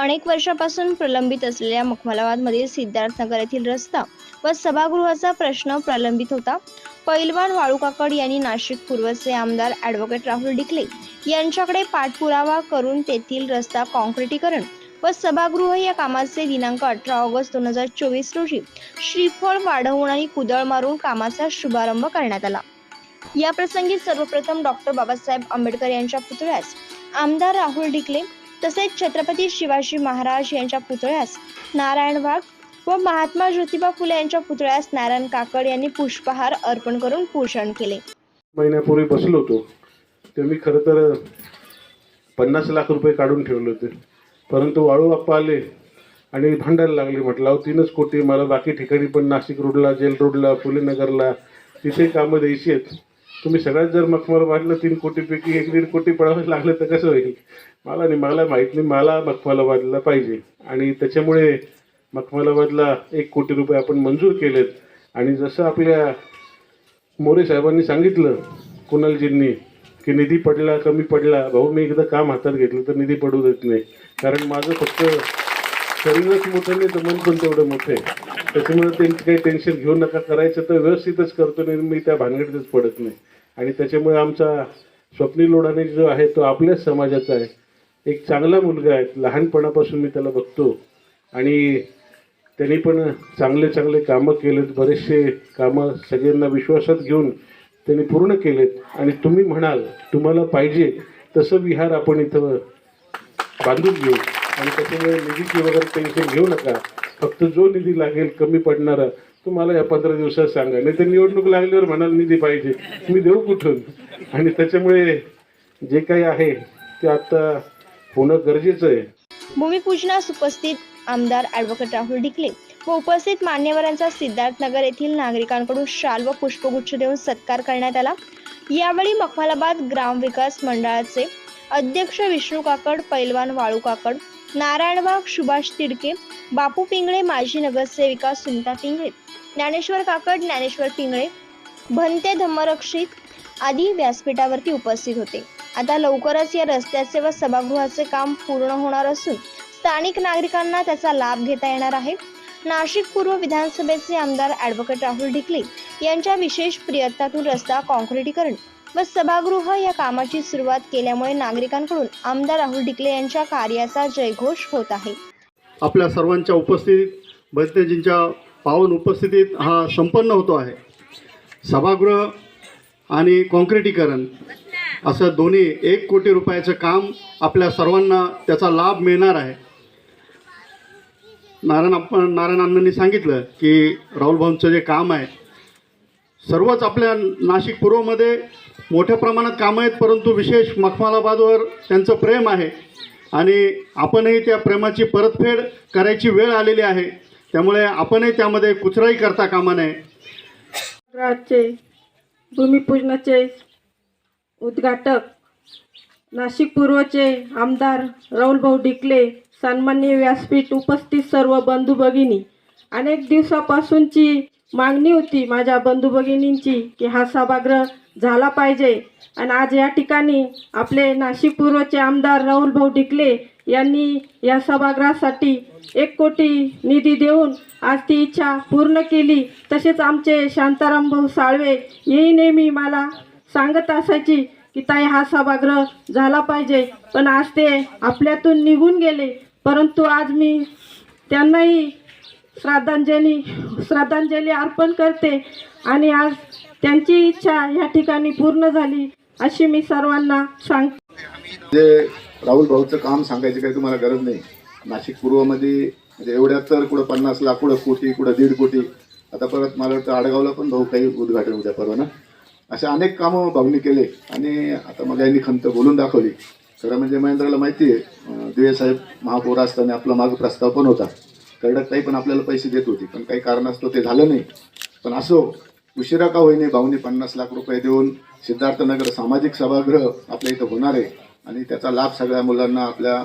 अनेक वर्षापासून प्रलंबित असलेल्या मखमलाबादमधील सिद्धार्थनगर येथील रस्ता व सभागृहाचा प्रश्न प्रलंबित होता. पैलवान वाळूकाकड यांनी नाशिक पूर्वचे आमदार ॲडव्होकेट राहुल डिकले यांच्याकडे पाठपुरावा करून तेथील रस्ता काँक्रिटीकरण व सभागृह या कामाचे दिनांक अठरा ऑगस्ट दोन हजार चोवीस रोजी श्रीफळ वाढवून आणि कुदळ मारून कामाचा शुभारंभ करण्यात आला. या प्रसंगी सर्वप्रथम डॉक्टर बाबासाहेब आंबेडकर यांच्या पुतळ्यास आमदार राहुल डिकले तसेच छत्रपती शिवाजी महाराज यांच्या पुतळ्यास नारायण वाघ व महात्मा ज्योतिबा फुले यांच्या पुतळ्यास नारायण काकड यांनी पुष्पहार अर्पण करून पूजन केले. महिन्यापूर्वी बसलो होतो. ते मी खरं तर पन्नास लाख रुपये काढून ठेवले होते. परंतु वाळू बाप्पा आले आणि भांडायला लागले. म्हटलं अहो तीनच कोटी मला बाकी ठिकाणी पण नाशिक रोडला जेल रोडला फुलेनगरला तिथे कामं द्यायची आहेत. तुम्ही सगळ्यात जर मखमर वाढलं तीन कोटीपैकी एक दीड कोटी पडावं लागलं तर कसं होईल? मला नाही मला माहीत नाही मला मखमलाबादला पाहिजे. आणि त्याच्यामुळे मखमलाबादला एक कोटी रुपये आपण मंजूर केलेत. आणि जसं आपल्या मोरे साहेबांनी सांगितलं कुणालजींनी की निधी पडला कमी पडला भाऊ मी एकदा काम हातात घेतलं तर निधी पडू देत नाही. कारण माझं फक्त शरीरच मोठं नाही तर मन पण तेवढं मोठं आहे. त्याच्यामुळे त्यांची काही टेन्शन घेऊ नका. करायचं तर व्यवस्थितच करतो नाही मी त्या भानगडीतच पडत नाही. आणि त्याच्यामुळे आमचा स्वप्नील लोढाने जो आहे तो आपल्याच समाजाचा आहे. एक चांगला मुलगा आहे. लहानपणापासून मी त्याला बघतो. आणि त्यांनी पण चांगले चांगले कामं केलेत. बरेचसे कामं सगळ्यांना विश्वासात घेऊन त्यांनी पूर्ण केलेत. आणि तुम्ही म्हणाल तुम्हाला पाहिजे तसं विहार आपण इथं बांधून घेऊ. आणि त्याच्यामुळे निधीची वगैरे टेन्शन घेऊ नका. फक्त जो निधी लागेल कमी पडणारा तो मला या पंधरा दिवसात सांगा. नाही तर निवडणूक लागल्यावर म्हणाल निधी पाहिजे. मी देऊ कुठून? आणि त्याच्यामुळे जे काही आहे ते आता होणं गरजेचं आहे. भूमिपूजनास उपस्थित आमदार ॲडव्होकेट राहुल ढिकले व उपस्थित मान्यवरांचा सिद्धार्थनगर येथील नागरिकांकडून शाल व पुष्पगुच्छ देऊन सत्कार करण्यात आला. यावेळी मखमालाबाद ग्रामविकास मंडळाचे अध्यक्ष विष्णू काकड पैलवान वाळू काकड नारायणबाग सुभाष तिडके बापू पिंगळे माजी नगरसेविका सुमता पिंगळे ज्ञानेश्वर काकड ज्ञानेश्वर पिंगळे भंते धम्मरक्षित आदी व्यासपीठावरती उपस्थित होते. आता लवकरच या रस्त्याचे व सभागृहाचे काम पूर्ण होणार असून स्थानिक नागरिकांना त्याचा लाभ घेता येणार आहे. नाशिक पूर्व विधानसभेचे आमदार ॲडव्होकेट राहुल ढिकले यांच्या विशेष प्रयत्नातून रस्ता काँक्रिटीकरण व सभागृह या कामाची सुरुवात केल्यामुळे नागरिकांकडून आमदार राहुल ढिकले यांच्या कार्याचा जयघोष होत आहे. आपल्या सर्वांच्या उपस्थितीत भजतेजींच्या पावन उपस्थितीत हा संपन्न होतो आहे. सभागृह आणि कॉन्क्रिटीकरण असं दोन्ही एक कोटी रुपयाचं काम आपल्या सर्वांना त्याचा लाभ मिळणार आहे. नारायण आपण नारायण अण्णांनी सांगितलं की राहुल भाऊंचं जे काम आहे सर्वच आपल्या नाशिक पूर्वमध्ये मोठ्या प्रमाणात कामं आहेत परंतु विशेष मखमालाबादवर त्यांचं प्रेम आहे. आणि आपणही त्या प्रेमाची परतफेड करायची वेळ आलेली आहे. त्यामुळे आपणही त्यामध्ये कुचराई करता कामा नये. भूमिपूजनाचे उद्घाटक नाशिक पूर्वचे आमदार राहुलभाऊ डिकले सन्माननीय व्यासपीठ उपस्थित सर्व बंधू भगिनी. अनेक दिवसापासूनची मागणी होती माझ्या बंधू भगिनींची की हा सभागृह झाला पाहिजे. आणि आज या ठिकाणी आपले नाशिक पूर्वचे आमदार राहुलभाऊ ढिकले यांनी या सभागृहासाठी एक कोटी निधी देऊन आज ती इच्छा पूर्ण केली. तसेच आमचे शांताराम भाऊ साळवे हेही नेहमी मला सांगत असायची की ताई हा सभागृह झाला पाहिजे. पण आज ते आपल्यातून निघून गेले. परंतु आज मी त्यांनाही श्रद्धांजली श्रद्धांजली अर्पण करते. आणि आज त्यांची इच्छा या ठिकाणी पूर्ण झाली अशी मी सर्वांना सांगते. जे राहुल भाऊचं काम सांगायची काही तुम्हाला गरज नाही. नाशिक पूर्वमध्ये म्हणजे एवढ्या तर कुठं पन्नास लाख कुठं कोटी कुठं दीड कोटी. आता परत मला वाटतं आडगावला पण भाऊ काही उद्घाटन उद्या परवा ना. असे अनेक कामं भाऊनी केले. आणि आता मग यांनी खंत बोलून दाखवली. खरं म्हणजे महेंद्राला माहिती आहे दिवे साहेब महापौर असताना आपला माग प्रस्ताव पण होता. करडकताई पण आपल्याला पैसे देत होती. पण काही कारणास्तव ते झालं नाही. पण असो उशिरा का होईने भाऊनी पन्नास लाख रुपये देऊन सिद्धार्थनगर सामाजिक सभागृह आपल्या इथं होणार आहे आणि त्याचा लाभ सगळ्या मुलांना आपल्या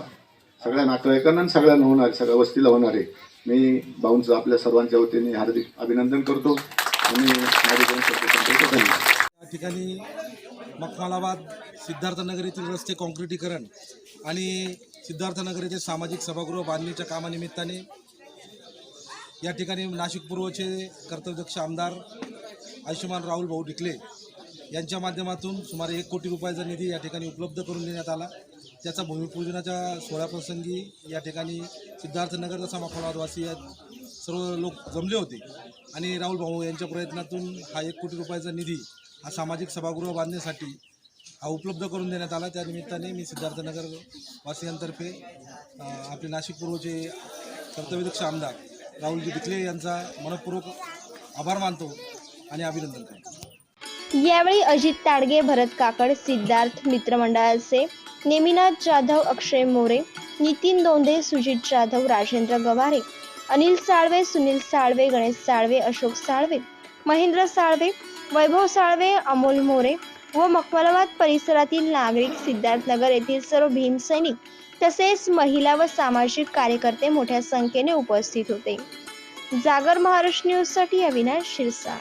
सगळ्या नातेवाईकांना आणि सगळ्यांना होणार आहे सगळ्या वस्तीला होणार आहे. मी भाऊंचं आपल्या सर्वांच्या वतीने हार्दिक अभिनंदन करतो आणि या ठिकाणी मखमालाबाद सिद्धार्थनगर येथील रस्ते काँक्रिटीकरण आणि सिद्धार्थनगर येथे सामाजिक सभागृह बांधणीच्या कामानिमित्ताने या ठिकाणी नाशिक पूर्वचे कर्तव्यदक्ष आमदार आयुष्यमान राहुल भाऊ डिकले यांच्या माध्यमातून सुमारे एक कोटी रुपयाचा निधी या ठिकाणी उपलब्ध करून देण्यात आला. त्याचा भूमिपूजनाच्या सोहळ्याप्रसंगी या ठिकाणी सिद्धार्थनगरचा तसा मखोलावासी या सर्व लोक जमले होते आणि राहुल भाऊ यांच्या प्रयत्नातून हा एक कोटी रुपयाचा निधी हा सामाजिक सभागृह बांधण्यासाठी हा उपलब्ध करून देण्यात आला. त्या निमित्ताने मी सिद्धार्थनगर वासियांतर्फे आपले नाशिक पूर्वचे कर्तव्यदक्ष आमदार राहुलजी दिखले यांचा मनपूर्वक आभार मानतो आणि अभिनंदन करतो. यावेळी अजित ताडगे भरत काकड सिद्धार्थ मित्रमंडळाचे नेमिनाथ जाधव अक्षय मोरे नितीन दोंदे सुजित जाधव राजेंद्र गवारे अनिल साळवे सुनील साळवे गणेश साळवे अशोक साळवे महेंद्र साळवे वैभव साळवे अमोल मोरे व मकमलाबाद परिसरातील नागरिक सिद्धार्थनगर येथील सर्व भीमसैनिक तसेच महिला व सामाजिक कार्यकर्ते मोठ्या संख्येने उपस्थित होते. जागर महाराष्ट्र न्यूजसाठी अविनाश शिरसाळ